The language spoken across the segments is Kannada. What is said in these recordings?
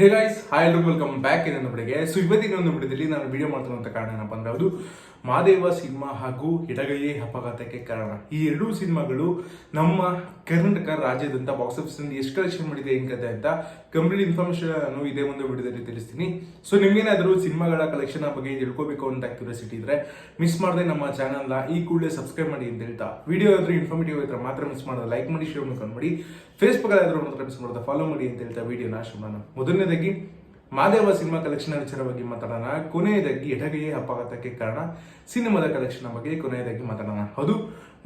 ಹೇ ಗೈಸ್ ಹಾಯ್ ಎಲ್ರಿಗೂ ವೆಲ್ಕಮ್ ಬ್ಯಾಕ್ ಇನ್ನೊಂದು ಬಿಡಿಗೆ. ಸೊ ಇವತ್ತಿನ ಒಂದು ಬಿಡದಲ್ಲಿ ನಾನು ವಿಡಿಯೋ ಮಾಡ್ತಿರುವಂಥ ಕಾರಣ ಏನಪ್ಪ ಅಂದ್ರೆ ಅದು ಮಾದೇವ ಸಿನಿಮಾ ಹಾಗೂ ಎಡಗೈಯೇ ಅಪಘಾತಕ್ಕೆ ಕಾರಣ. ಈ ಎರಡೂ ಸಿನಿಮಾಗಳು ನಮ್ಮ ಕರ್ನಾಟಕ ರಾಜ್ಯದಂತ ಬಾಕ್ಸ್ ಆಫೀಸ್ನಲ್ಲಿ ಎಷ್ಟು ಕಲೆಕ್ಷನ್ ಮಾಡಿದೆ ಹೆಂಗದೆ ಅಂತ ಕಂಪ್ಲೀಟ್ ಇನ್ಫಾರ್ಮೇಶನ್ ನಾನು ಇದೇ ಒಂದು ವಿಡಿಯೋದಲ್ಲಿ ತಿಳಿಸ್ತೀನಿ. ಸೊ ನಿಮಗೇನಾದರೂ ಸಿನಿಮಾಗಳ ಕಲೆಕ್ಷನ್ ಬಗ್ಗೆ ತಿಳ್ಕೋಬೇಕು ಅಂತ ಕ್ಯೂರಿಯಾಸಿಟಿ ಇದ್ರೆ ಮಿಸ್ ಮಾಡದೆ ನಮ್ಮ ಚಾನಲ್ ಈ ಕೂಡಲೇ ಸಬ್ಸ್ಕ್ರೈಬ್ ಮಾಡಿ ಅಂತ ಹೇಳ್ತಾ. ವಿಡಿಯೋ ಆದ್ರೂ ಇನ್ಫಾರ್ಮೇಟಿವ್ ಇದ್ರೆ ಮಾತ್ರ ಮಿಸ್ ಮಾಡೋದು. ಲೈಕ್ ಮಾಡಿ ಶೇರ್ ಮಾಡಿ ಫೇಸ್ಬುಕ್ ಆದ್ರೂ ಮಾತ್ರ ಮಿಸ್ ಮಾಡೋದು. ಫಾಲೋ ಮಾಡಿ ಅಂತ ಹೇಳ್ತಾ ವಿಡಿಯೋನ ಶುರು ಮಾಡೋಣ ಮೊದಲನೇದಾಗಿ ಮಾದೇವ ಸಿನಿಮಾ ಕಲೆಕ್ಷನ್ ವಿಚಾರ ಬಗ್ಗೆ ಮಾತಾಡೋಣ. ಕೊನೆಯದಾಗಿ ಎಡಗೈಯೇ ಅಪಘಾತಕ್ಕೆ ಕಾರಣ ಸಿನಿಮಾದ ಕಲೆಕ್ಷನ್ ಬಗ್ಗೆ ಕೊನೆಯದಾಗಿ ಮಾತಾಡೋಣ. ಹೌದು,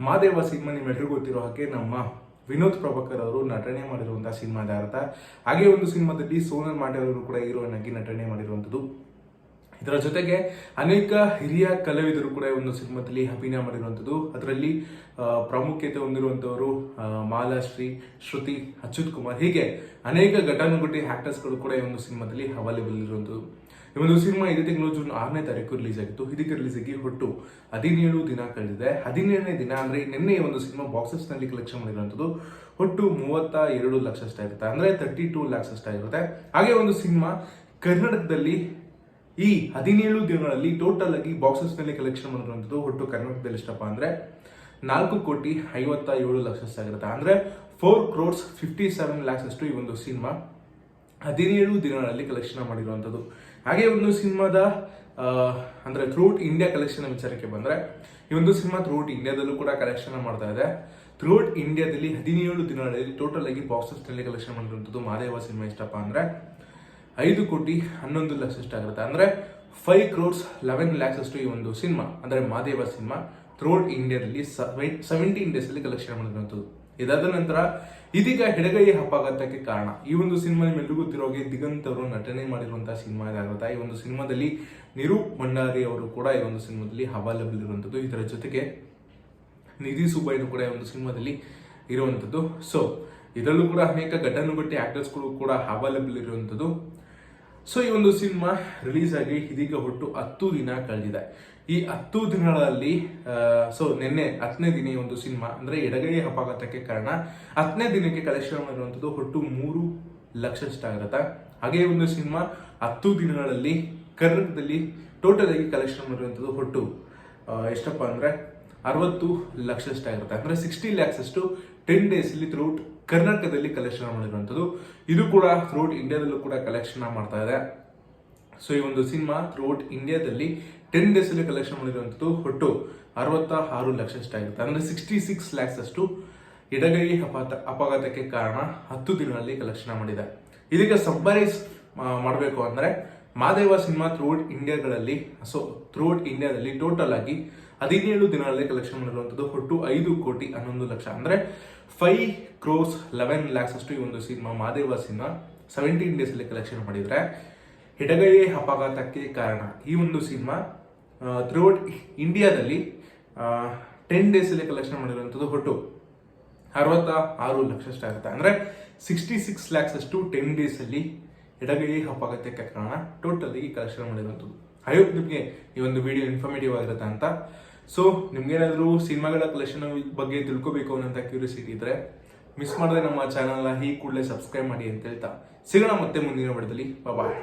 ಮಾದೇವ ಸಿನಿಮಾ ನಿಮ್ಮೆಲ್ಲರಿಗೂ ಗೊತ್ತಿರೋ ಹಾಗೆ ನಮ್ಮ ವಿನೋದ್ ಪ್ರಭಾಕರ್ ಅವರು ನಟನೆ ಮಾಡಿರುವಂತಹ ಸಿನಿಮಾದ ಅರ್ಥ. ಹಾಗೆ ಒಂದು ಸಿನಿಮಾದಲ್ಲಿ ಸೋನಲ್ ಮಾಡೆ ಅವರು ಕೂಡ ಹೀರೋಯಿನ್ ಆಗಿ ನಟನೆ ಮಾಡಿರುವಂಥದ್ದು. ಇದರ ಜೊತೆಗೆ ಅನೇಕ ಹಿರಿಯ ಕಲಾವಿದರು ಕೂಡ ಈ ಒಂದು ಸಿನಿಮಾದಲ್ಲಿ ಅಭಿನಯ ಮಾಡಿರುವಂಥದ್ದು. ಅದರಲ್ಲಿ ಪ್ರಾಮುಖ್ಯತೆ ಹೊಂದಿರುವಂಥವರು ಮಾಲಾಶ್ರೀ ಶ್ರುತಿ, ಅಚ್ಯುತ್ ಕುಮಾರ್. ಹೀಗೆ ಅನೇಕ ಘಟಾನುಘಟಿ ಆಕ್ಟರ್ಸ್ಗಳು ಕೂಡ ಈ ಒಂದು ಸಿನಿಮಾದಲ್ಲಿ ಅವೈಲೇಬಲ್ ಇರುವಂಥದ್ದು. ಈ ಒಂದು ಸಿನಿಮಾ ಇದೇ ತಿಂಗಳು ಜೂನ್ ಆರನೇ ತಾರೀಕು ರಿಲೀಸ್ ಆಗಿತ್ತು. ಇದಕ್ಕೆ ರಿಲೀಸ್ ಆಗಿ ಒಟ್ಟು ಹದಿನೇಳು ದಿನ ಕಳೆದಿದೆ. ಹದಿನೇಳನೇ ದಿನ ಅಂದರೆ ನಿನ್ನೆ ಒಂದು ಸಿನಿಮಾ ಬಾಕ್ಸಸ್ನಲ್ಲಿ ಕಲೆಕ್ಷನ್ ಮಾಡಿರುವಂಥದ್ದು. ಒಟ್ಟು ಮೂವತ್ತ ಎರಡು ಲಕ್ಷ ಅಷ್ಟಾಗಿರುತ್ತೆ ಅಂದ್ರೆ ತರ್ಟಿ ಟೂ ಲ್ಯಾಕ್ಸ್ ಅಷ್ಟಾಗಿರುತ್ತೆ ಹಾಗೆ ಒಂದು ಸಿನಿಮಾ ಕರ್ನಾಟಕದಲ್ಲಿ ಈ ಹದಿನೇಳು ದಿನಗಳಲ್ಲಿ ಟೋಟಲ್ ಆಗಿ ಬಾಕ್ಸಸ್ನಲ್ಲಿ ಕಲೆಕ್ಷನ್ ಮಾಡಿರುವಂಥದ್ದು ಒಟ್ಟು ಕರ್ನಾಟಕದಲ್ಲಿ ಎಷ್ಟಪ್ಪ ಅಂದ್ರೆ ನಾಲ್ಕು ಕೋಟಿ ಐವತ್ತ ಏಳು ಲಕ್ಷ ಆಗಿರುತ್ತೆ ಅಂದ್ರೆ four crores fifty seven lakhs ಅಷ್ಟು ಈ ಒಂದು ಸಿನಿಮಾ ಹದಿನೇಳು ದಿನಗಳಲ್ಲಿ ಕಲೆಕ್ಷನ್ ಮಾಡಿರುವಂಥದ್ದು. ಹಾಗೆ ಒಂದು ಸಿನಿಮಾದ ಅಂದರೆ ಥ್ರೂಟ್ ಇಂಡಿಯಾ ಕಲೆಕ್ಷನ್ ವಿಚಾರಕ್ಕೆ ಬಂದ್ರೆ ಈ ಒಂದು ಸಿನಿಮಾ ಥ್ರೂಟ್ ಇಂಡಿಯಾದಲ್ಲೂ ಕೂಡ ಕಲೆಕ್ಷನ್ ಮಾಡ್ತಾ ಇದೆ. ಥ್ರೂಟ್ ಇಂಡಿಯಾದಲ್ಲಿ ಹದಿನೇಳು ದಿನಗಳಲ್ಲಿ ಟೋಟಲ್ ಆಗಿ ಬಾಕ್ಸಸ್ನಲ್ಲಿ ಕಲೆಕ್ಷನ್ ಮಾಡಿರುವಂಥದ್ದು ಮಾದೇವ ಸಿನಿಮಾ ಇಷ್ಟಪ್ಪ ಅಂದ್ರೆ ಐದು ಕೋಟಿ ಹನ್ನೊಂದು ಲಕ್ಷ ಅಷ್ಟು ಆಗುತ್ತೆ ಅಂದ್ರೆ ಫೈವ್ ಕ್ರೋರ್ಸ್ ಲೆವೆನ್ ಲ್ಯಾಕ್ಸ್ ಅಷ್ಟು ಈ ಒಂದು ಸಿನಿಮಾ ಅಂದ್ರೆ ಮಾದೇವ ಸಿನಿಮಾ ಥ್ರೋಟ್ ಇಂಡಿಯಾದಲ್ಲಿ ಸೆವೆಂಟೀನ್ ಡೇಸ್ ಅಲ್ಲಿ ಕಲೆಕ್ಷನ್ ಮಾಡಿರುವಂಥದ್ದು. ಇದಾದ ನಂತರ ಇದೀಗ ಹೆಡಗೈ ಅಪಘಾತಕ್ಕೆ ಕಾರಣ. ಈ ಒಂದು ಸಿನಿಮಾ ನಿಮ್ಮೆಲ್ಲರಿಗೂ ಗೊತ್ತಿರೋ ಹಾಗೆ ದಿಗಂತ್ ಅವರು ನಟನೆ ಮಾಡಿರುವಂತಹ ಸಿನಿಮಾ ಇದಾಗುತ್ತೆ ಈ ಒಂದು ಸಿನಿಮಾದಲ್ಲಿ ನಿರೂಪ್ ಭಂಡಾರಿ ಅವರು ಕೂಡ ಈ ಒಂದು ಸಿನಿಮಾದಲ್ಲಿ ಇರುವಂಥದ್ದು. ಇದರ ಜೊತೆಗೆ ನಿಧಿ ಸುಬ್ಬಯ್ಯನು ಕೂಡ ಈ ಒಂದು ಸಿನಿಮಾದಲ್ಲಿ ಇರುವಂಥದ್ದು. ಸೊ ಇದರಲ್ಲೂ ಕೂಡ ಅನೇಕ ಘಟನುಗಟ್ಟಿ ಆ್ಯಕ್ಟರ್ಸ್ಗಳು ಕೂಡ ಅವೈಲೇಬಲ್ ಇರುವಂಥದ್ದು. ಸೊ ಈ ಒಂದು ಸಿನಿಮಾ ರಿಲೀಸ್ ಆಗಿ ಇದೀಗ ಒಟ್ಟು ಹತ್ತು ದಿನ ಕಳೆದಿದೆ. ಈ ಹತ್ತು ದಿನಗಳಲ್ಲಿ ಸೊ ನಿನ್ನೆ ಹತ್ತನೇ ದಿನ ಈ ಒಂದು ಸಿನಿಮಾ ಅಂದ್ರೆ ಎಡಗೈ ಅಪಘಾತಕ್ಕೆ ಕಾರಣ ಹತ್ತನೇ ದಿನಕ್ಕೆ ಕಲೆಕ್ಷನ್ ಮಾಡಿರುವಂಥದ್ದು ಒಟ್ಟು ಮೂರು ಲಕ್ಷಷ್ಟಾಗಿರುತ್ತೆ ಹಾಗೆ ಈ ಒಂದು ಸಿನಿಮಾ ಹತ್ತು ದಿನಗಳಲ್ಲಿ ಕರ್ನಾಟಕದಲ್ಲಿ ಟೋಟಲ್ ಆಗಿ ಕಲೆಕ್ಷನ್ ಮಾಡಿರುವಂಥದ್ದು ಒಟ್ಟು ಆ, ಎಷ್ಟಪ್ಪ ಅಂದ್ರೆ ಅರವತ್ತು ಲಕ್ಷಷ್ಟಾಗಿರುತ್ತೆ ಅಂದ್ರೆ ಸಿಕ್ಸ್ಟಿ ಲ್ಯಾಕ್ಸ್ ಅಷ್ಟು ಟೆನ್ ಡೇಸ್ ಅಲ್ಲಿ ಥ್ರೂಟ್ ಕರ್ನಾಟಕದಲ್ಲಿ ಕಲೆಕ್ಷನ್ ಮಾಡಿರುವಂಥದ್ದು. ಇದು ಕೂಡ ಥ್ರೂಟ್ ಇಂಡಿಯಾದಲ್ಲೂ ಕೂಡ ಕಲೆಕ್ಷನ್ ಮಾಡ್ತಾ ಇದೆ. ಸೊ ಈ ಒಂದು ಸಿನಿಮಾ ಥ್ರೂಟ್ ಇಂಡಿಯಾದಲ್ಲಿ ಟೆನ್ ಡೇಸಲ್ಲಿ ಕಲೆಕ್ಷನ್ ಮಾಡಿರುವಂಥದ್ದು. ಒಟ್ಟು ಅರವತ್ತ ಆರು ಲಕ್ಷ ಆಗಿರುತ್ತೆ ಅಂದ್ರೆ ಸಿಕ್ಸ್ಟಿ ಸಿಕ್ಸ್ ಲ್ಯಾಕ್ಸ್ ಅಷ್ಟು ಎಡಗೈ ಅಪಘಾತ, ಅಪಘಾತಕ್ಕೆ ಕಾರಣ ಹತ್ತು ದಿನಗಳಲ್ಲಿ ಕಲೆಕ್ಷನ್ ಮಾಡಿದೆ. ಇದಕ್ಕೆ ಸಬ್ಬರೈಸ್ ಮಾಡಬೇಕು ಅಂದ್ರೆ ಮಾದೇವ ಸಿನಿಮಾ ಥ್ರೂಟ್ ಇಂಡಿಯಾಗಳಲ್ಲಿ ಸೊ ಥ್ರೂಟ್ ಇಂಡಿಯಾದಲ್ಲಿ ಟೋಟಲ್ ಆಗಿ ಹದಿನೇಳು ದಿನಗಳಲ್ಲಿ ಕಲೆಕ್ಷನ್ ಮಾಡಿರುವಂಥದ್ದು ಒಟ್ಟು ಐದು ಕೋಟಿ ಹನ್ನೊಂದು ಲಕ್ಷ. ಅಂದರೆ ಫೈವ್ ಕ್ರೋಸ್ ಲೆವೆನ್ ಲ್ಯಾಕ್ಸ್ ಅಷ್ಟು ಈ ಒಂದು ಸಿನಿಮಾ, ಮಾದೇವ ಸಿನಿಮಾ ಸೆವೆಂಟೀನ್ ಡೇಸಲ್ಲಿ ಕಲೆಕ್ಷನ್ ಮಾಡಿದರೆ ಎಡಗೈಯೇ ಅಪಘಾತಕ್ಕೆ ಕಾರಣ. ಈ ಒಂದು ಸಿನಿಮಾ ಥ್ರೂಔಟ್ ಇಂಡಿಯಾದಲ್ಲಿ ಟೆನ್ ಡೇಸಲ್ಲಿ ಕಲೆಕ್ಷನ್ ಮಾಡಿರುವಂಥದ್ದು ಒಟ್ಟು ಅರವತ್ತ ಆರು ಲಕ್ಷ ಆಗುತ್ತೆ. ಅಂದರೆ ಸಿಕ್ಸ್ಟಿ ಸಿಕ್ಸ್ ಲ್ಯಾಕ್ಸ್ ಅಷ್ಟು ಟೆನ್ ಡೇಸ್ ಎಡಗೈ ಅಪಘಾತಕ್ಕೆ ಕಾರಣ ಟೋಟಲ್ ಕಲೆಕ್ಷನ್ ಮಾಡಿರುವಂಥದ್ದು ಐ ಹೋಪ್ ನಿಮಗೆ ಈ ಒಂದು ವಿಡಿಯೋ ಇನ್ಫಾರ್ಮೇಟಿವ್ ಆಗಿರುತ್ತೆ ಅಂತ. ಸೊ ನಿಮ್ಗೇನಾದರೂ ಸಿನಿಮಾಗಳ ಕಲೆಕ್ಷನ್ ಬಗ್ಗೆ ತಿಳ್ಕೊಬೇಕು ಅನ್ನೋಂಥ ಕ್ಯೂರಿಯಾಸಿಟಿ ಇದ್ರೆ ಮಿಸ್ ಮಾಡದೆ ನಮ್ಮ ಚಾನಲ್ನ ಈ ಕೂಡಲೇ ಸಬ್ಸ್ಕ್ರೈಬ್ ಮಾಡಿ ಅಂತ ಹೇಳ್ತಾ. ಸಿಗೋಣ ಮತ್ತೆ ಮುಂದಿನ ವಿಡಿಯೋದಲ್ಲಿ ಬಾಯ್